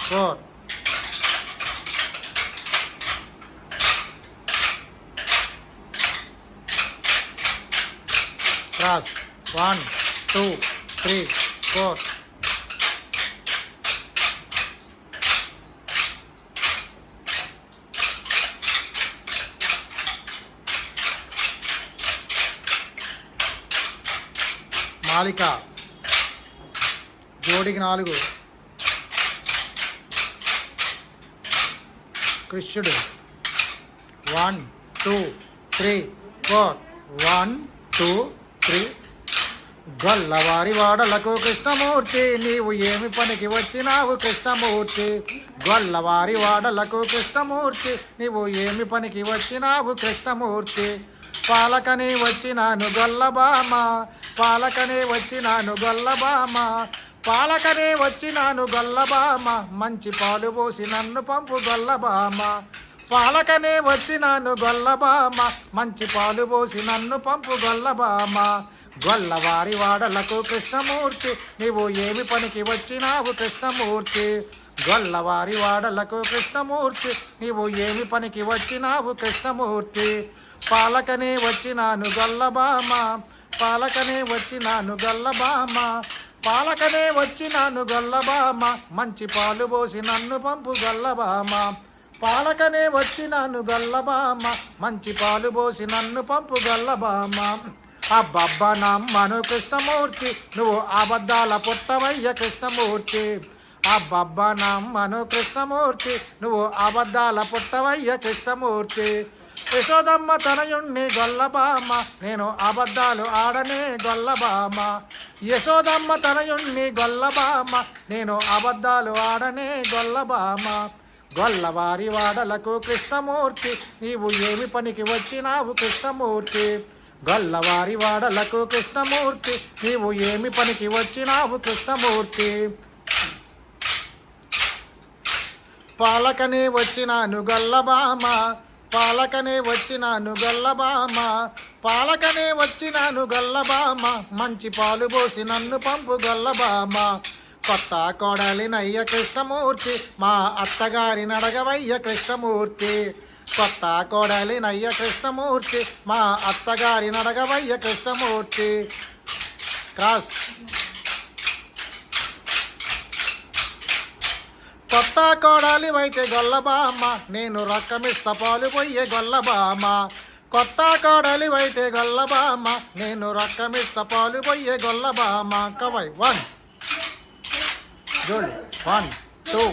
Four cross one two three four మాలిక జోడికి నాలుగు కృష్ణుడు. One two three four one two three గొల్లవారి వాడలకు కృష్ణమూర్తి నీవు ఏమి పనికి వచ్చినావు కృష్ణమూర్తి? గొల్లవారి వాడలకు కృష్ణమూర్తి నీవు ఏమి పనికి వచ్చినావు కృష్ణమూర్తి? పాలకని వచ్చినాను గొల్లబామ పాలకని వచ్చినాను గొల్లబామ పాలకనే వచ్చినాను గొల్లబామ మంచి పాలు పోసి నన్ను పంపు గొల్లబామ పాలకనే వచ్చినాను గొల్లబామ మంచి పాలు పోసి నన్ను పంపు గొల్లబామ గొల్లవారి వాడలకు కృష్ణమూర్తి. నీవు ఏమి పనికి వచ్చినావు కృష్ణమూర్తి? గొల్లవారి వాడలకు కృష్ణమూర్తి. నీవు ఏమి పనికి వచ్చినావు కృష్ణమూర్తి? పాలకనే వచ్చినాను గొల్లబామ పాలకనే వచ్చినాను గొల్లబామ పాలకనే వచ్చినాను గొల్లబామ. మంచి పాలు పోసి నన్ను పంపు గొల్లబామ. పాలకనే వచ్చినాను గొల్లబామ. మంచి పాలు పోసి నన్ను పంపు గొల్లబామ. అబ్బబ్బ నమ్మను కృష్ణమూర్తి. నువ్వు అబద్ధాల పుట్టవయ్య కృష్ణమూర్తి. అబ్బబ్బ నమ్మను కృష్ణమూర్తి. నువ్వు అబద్ధాల పుట్టవయ్య కృష్ణమూర్తి. యశోదమ్మ తనయుణ్ణి గొల్లబామ నేను అబద్ధాలు ఆడనే గొల్లబామ యశోదమ్మ తనయుణ్ణి గొల్లబామ నేను అబద్ధాలు ఆడనే గొల్లబామ గొల్లవారి వాడలకు కృష్ణమూర్తి నీవు ఏమి పనికి వచ్చినావు కృష్ణమూర్తి? గొల్లవారి వాడలకు కృష్ణమూర్తి నీవు ఏమి పనికి వచ్చినావు కృష్ణమూర్తి? పాలకనే వచ్చినాను గొల్లబామ పాలకనే వచ్చినాను గల్లబామ పాలకనే వచ్చినాను గల్లబామ మంచి పాలు పోసి నన్ను పంపు గల్లబామ కొత్త కోడలి నయ్య కృష్ణమూర్తి మా అత్తగారి నడగవయ్య కృష్ణమూర్తి. కొత్త కోడలి నయ్య కృష్ణమూర్తి మా అత్తగారి నడగవయ్య కృష్ణమూర్తి. క్రాస్. కొత్త కోడలివైతే గొల్లబామ్మ నేను రక్కమిస్త పాలు పొయ్యే గొల్లబామ కొత్త కోడలివైతే గొల్లబామ్మ నేను రక్కమిస్త పాలు పొయ్యే కవై వన్. Good one two.